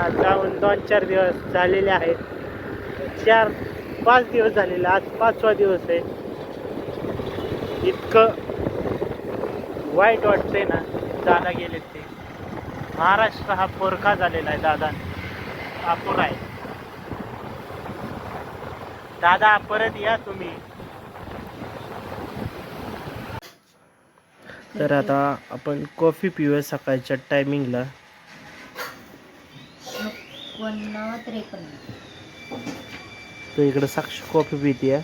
ना जाऊन दोन चार दिवस झालेले आहेत. चार पाच दिवस झालेले आज पाचवा दिवस आहे. इतकं वाईट वाटतंय ना दादा गेले ते. महाराष्ट्र हा पोरका झालेला आहे दादा. अपुरा आहे. दादा परत या तुम्ही. तर आता आपण कॉफी पिऊया सकाळच्या टायमिंगला एकोणनव्वद त्रेपन्न तर इकडं साक्षी कॉफी पिते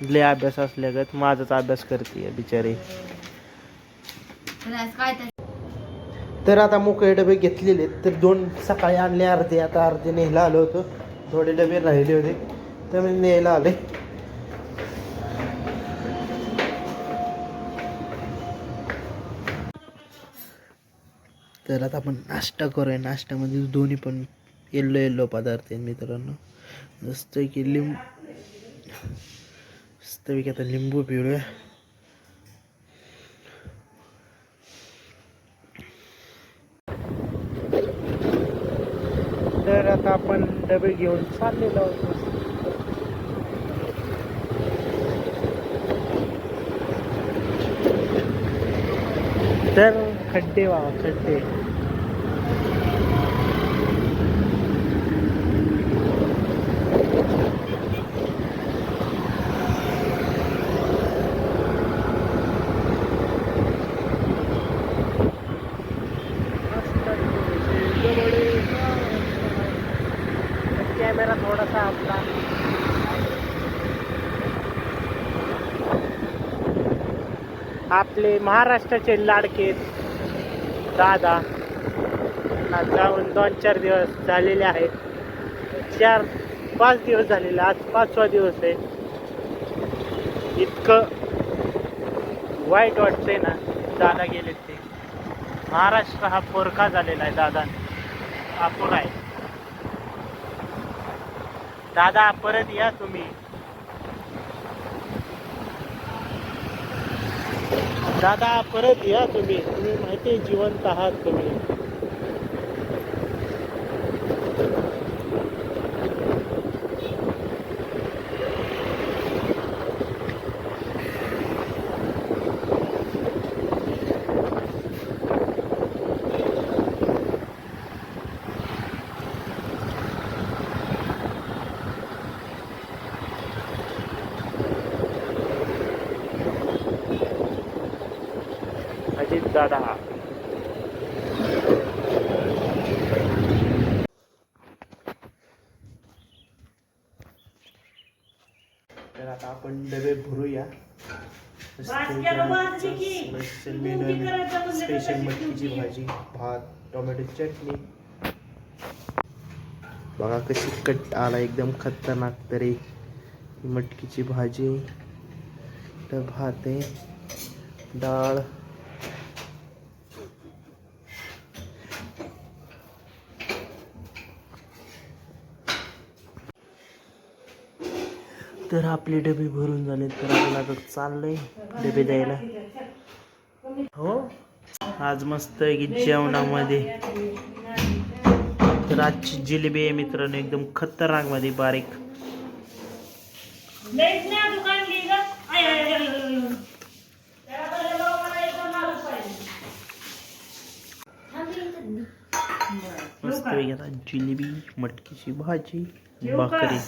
लय अभ्यास असल्यागत माझाच अभ्यास करते बिचारी. तर आता मोकळे डबे घेतलेले. तर दोन सकाळी आणले अर्धे. आता अर्धे न्यायला आलो होतो. थोडे डबे राहिले होते. तर मी न्यायला आले तर आता आपण नाश्ता करूया. नाश्त्यामध्ये दोन्ही पण येल्लो येल्लो पदार्थ आहेत मित्रांनो. जसं की लिंब मस्तपैकी आता लिंबू पिळूया तर आता आपण डबे घेऊन चाललेलो आहोत. तर खड्डे वा खड्डे. कॅमेरा थोडासा आपला. आपले महाराष्ट्राचे लाडके. दादा. जाऊन दोन चार दिवस झालेले आहेत. चार पाच दिवस झालेले आज पाचवा दिवस आहे. इतकं वाईट वाटतंय ना दादा गेले ते. महाराष्ट्र हा पोरखा झालेला आहे दादा अपुरा आहे. दादा परत या तुम्ही. दादा परत या तुम्ही. तुम्ही माहिती आहे जिवंत आहात तुम्ही. अजित दादा. तर आता आपण डबे भरूया. स्पेशल मटकीची भाजी भात टोमॅटो चटणी. बघा कशी कट आला एकदम खतरनाक तरी मटकीची भाजी. तर भात आहे डाळ. तर आपले डबे भरून झाले तर आपल्याला आता चाललंय डबे द्यायला. हो? आज मस्त आहे की जेवणामध्ये. तर आजची जिलेबी आहे मित्रांनो एकदम खतरनाकमध्ये बारीक. मस्त आता जिलेबी मटकीची भाजी भाकरी.